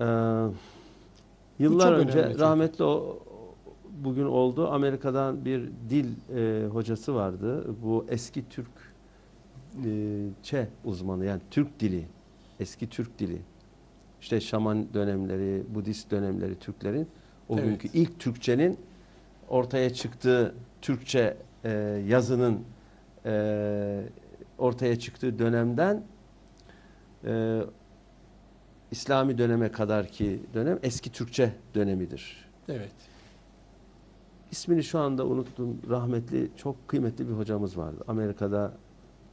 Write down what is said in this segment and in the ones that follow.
Ee, yıllar önce çünkü. rahmetli o bugün oldu. Amerika'dan bir dil e, hocası vardı. Bu eski Türk e, Çe uzmanı yani Türk dili, eski Türk dili. İşte şaman dönemleri, Budist dönemleri Türklerin o Evet. günkü ilk Türkçenin ortaya çıktığı Türkçe e, yazının e, ortaya çıktığı dönemden e, İslami döneme kadar ki dönem eski Türkçe dönemidir. Evet. İsmini şu anda unuttum. Rahmetli çok kıymetli bir hocamız vardı. Amerika'da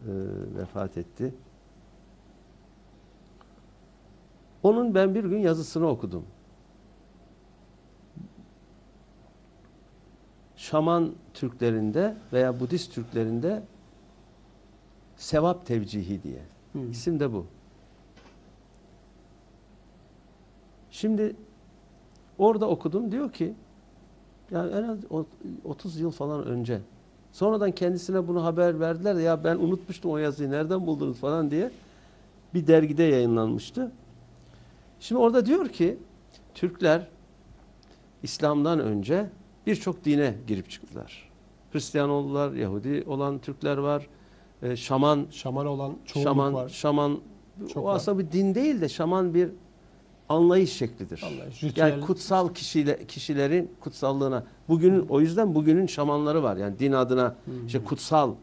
e, vefat etti. Onun ben bir gün yazısını okudum. Şaman Türklerinde veya Budist Türklerinde sevap tevcihi diye. Hı. İsim de bu. Şimdi orada okudum diyor ki yani en az o- 30 yıl falan önce sonradan kendisine bunu haber verdiler de ya ben unutmuştum o yazıyı nereden buldunuz falan diye bir dergide yayınlanmıştı. Şimdi orada diyor ki Türkler İslam'dan önce birçok dine girip çıktılar. Hristiyan oldular, Yahudi olan Türkler var, e, Şaman Şaman olan çoğunluk şaman, var. şaman Çok o var. aslında bir din değil de şaman bir anlayış şeklidir. Anlayış, ritüel. Yani kutsal kişile, kişilerin kutsallığına. Bugünün o yüzden bugünün şamanları var. Yani din adına Hı. işte kutsal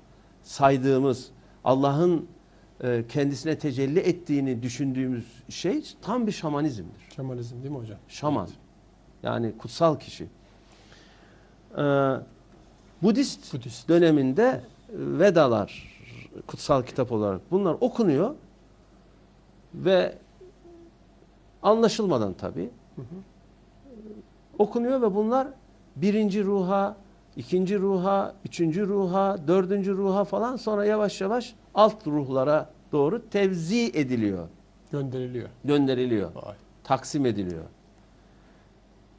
saydığımız Allah'ın e, kendisine tecelli ettiğini düşündüğümüz şey tam bir şamanizmdir. Şamanizm değil mi hocam? Şaman. Evet. Yani kutsal kişi. Ee, Budist Budist. döneminde Vedalar kutsal kitap olarak bunlar okunuyor ve anlaşılmadan tabi Hı hı. okunuyor ve bunlar birinci ruha, ikinci ruha, üçüncü ruha, dördüncü ruha falan sonra yavaş yavaş alt ruhlara doğru tevzi ediliyor, Gönderiliyor. gönderiliyor, Vay. taksim ediliyor.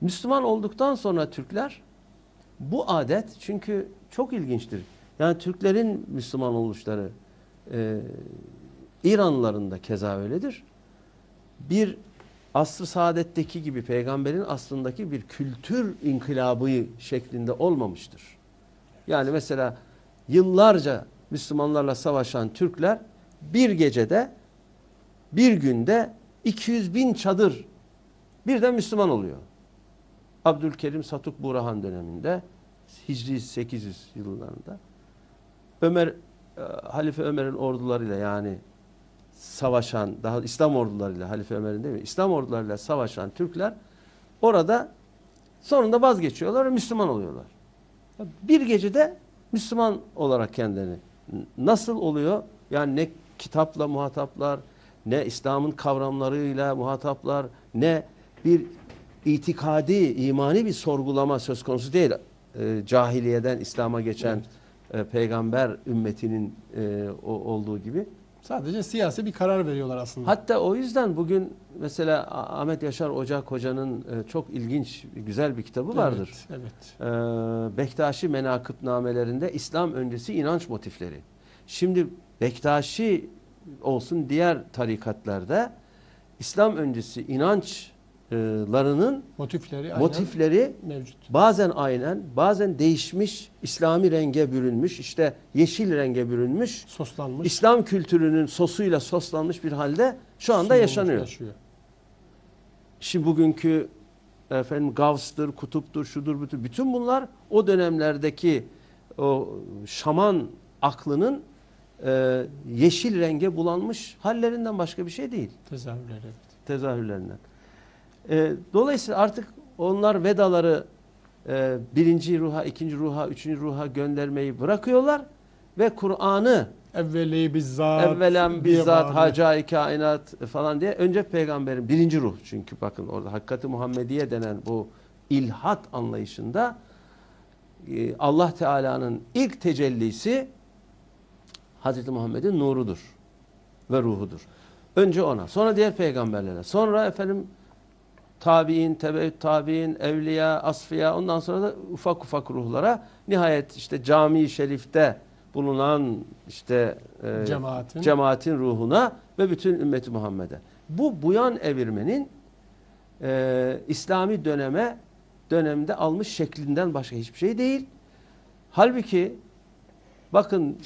Müslüman olduktan sonra Türkler bu adet çünkü çok ilginçtir. Yani Türklerin Müslüman oluşları e, İranlıların da keza öyledir. Bir asr-ı saadetteki gibi peygamberin aslındaki bir kültür inkılabı şeklinde olmamıştır. Yani mesela yıllarca Müslümanlarla savaşan Türkler bir gecede bir günde 200 bin çadır birden Müslüman oluyor. Abdülkerim Satuk Burahan döneminde Hicri 800 yıllarında Ömer e, Halife Ömer'in ordularıyla yani savaşan daha İslam ordularıyla Halife Ömer'in değil mi? İslam ordularıyla savaşan Türkler orada sonunda vazgeçiyorlar ve Müslüman oluyorlar. Bir gecede Müslüman olarak kendilerini nasıl oluyor? Yani ne kitapla muhataplar, ne İslam'ın kavramlarıyla muhataplar, ne bir itikadi, imani bir sorgulama söz konusu değil. Ee, cahiliyeden İslam'a geçen e, peygamber ümmetinin e, o, olduğu gibi. Sadece siyasi bir karar veriyorlar aslında. Hatta o yüzden bugün mesela Ahmet Yaşar Ocak Hoca'nın e, çok ilginç, güzel bir kitabı vardır. Evet. evet. Bektaşi menakıbnamelerinde İslam öncesi inanç motifleri. Şimdi Bektaşi olsun diğer tarikatlarda İslam öncesi inançlarının Motifleri motifleri mevcut. bazen aynen, bazen değişmiş, İslami renge bürünmüş, işte yeşil renge bürünmüş, Soslanmış. İslam kültürünün sosuyla soslanmış bir halde şu anda sunulmuş, yaşanıyor. yaşıyor. Şimdi bugünkü efendim Gavs'tır, kutuptur, şudur, budur. Bütün bunlar o dönemlerdeki o şaman aklının e, yeşil renge bulanmış hallerinden başka bir şey değil. Tezahürleri. Evet. Tezahürlerinden. E, dolayısıyla artık onlar vedaları e, birinci ruha, ikinci ruha, üçüncü ruha göndermeyi bırakıyorlar ve Kur'an'ı Evveli bizzat. evvelen bizzat hacai kainat falan diye önce peygamberin birinci ruh çünkü bakın orada hakikati Muhammediye denen bu ilhat anlayışında e, Allah Teala'nın ilk tecellisi Hazreti Muhammed'in nurudur ve ruhudur. Önce ona, sonra diğer peygamberlere, sonra efendim tabi'in, tebeüt tabi'in, evliya, asfiya, ondan sonra da ufak ufak ruhlara nihayet işte cami-i şerifte bulunan işte e, Cemaatin. cemaatin ruhuna ve bütün ümmeti Muhammed'e. Bu buyan evirmenin e, İslami döneme dönemde almış şeklinden başka hiçbir şey değil. Halbuki bakın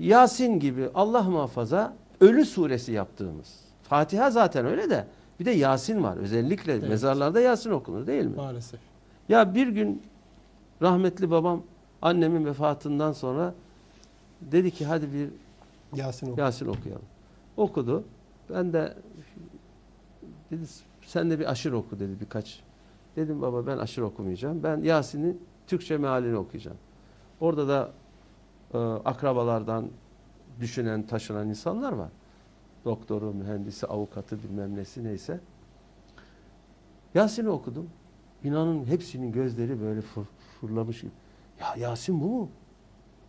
Yasin gibi Allah muhafaza ölü suresi yaptığımız. Fatiha zaten öyle de bir de Yasin var. Özellikle Evet. mezarlarda Yasin okunur değil mi? Maalesef. Ya bir gün rahmetli babam annemin vefatından sonra dedi ki hadi bir Yasin oku. Yasin okuyalım. Okudu. Ben de dedi sen de bir aşır oku dedi birkaç. Dedim baba ben aşır okumayacağım. Ben Yasin'in Türkçe mealini okuyacağım. Orada da e, akrabalardan düşünen, taşınan insanlar var. Doktoru, mühendisi, avukatı bilmem nesi neyse. Yasin'i okudum. İnanın hepsinin gözleri böyle fır, fırlamış gibi. Ya Yasin bu mu?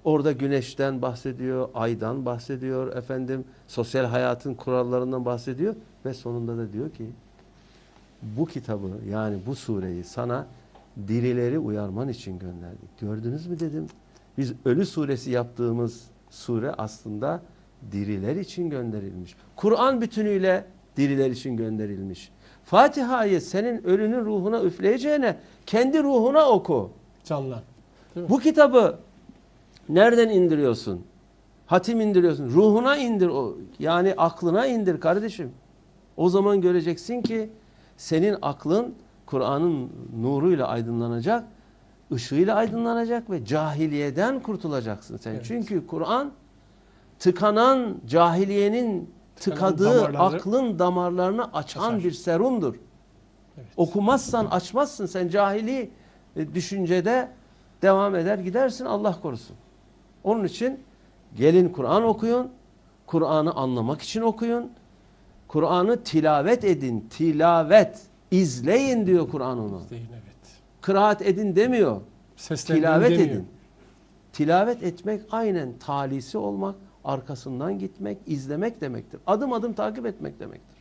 Orada güneşten bahsediyor, aydan bahsediyor, efendim sosyal hayatın kurallarından bahsediyor ve sonunda da diyor ki bu kitabı yani bu sureyi sana dirileri uyarman için gönderdik. Gördünüz mü dedim. Biz ölü suresi yaptığımız sure aslında diriler için gönderilmiş. Kur'an bütünüyle diriler için gönderilmiş. Fatiha'yı senin ölünün ruhuna üfleyeceğine kendi ruhuna oku. Mi? Bu kitabı nereden indiriyorsun? Hatim indiriyorsun. Ruhuna indir o. Yani aklına indir kardeşim. O zaman göreceksin ki senin aklın Kur'an'ın nuruyla aydınlanacak, ışığıyla aydınlanacak ve cahiliyeden kurtulacaksın sen. Evet. Çünkü Kur'an tıkanan cahiliyenin tıkadığı damarları aklın damarlarını açan açar. bir serumdur. Evet. Okumazsan açmazsın sen cahili e, düşüncede devam eder gidersin Allah korusun. Onun için gelin Kur'an okuyun. Kur'an'ı anlamak için okuyun. Kur'an'ı tilavet edin. Tilavet. izleyin diyor Kur'an onu. Değil, evet. Kıraat edin demiyor. Seslendirin Tilavet demiyor. edin. Tilavet etmek aynen talisi olmak, arkasından gitmek, izlemek demektir. Adım adım takip etmek demektir.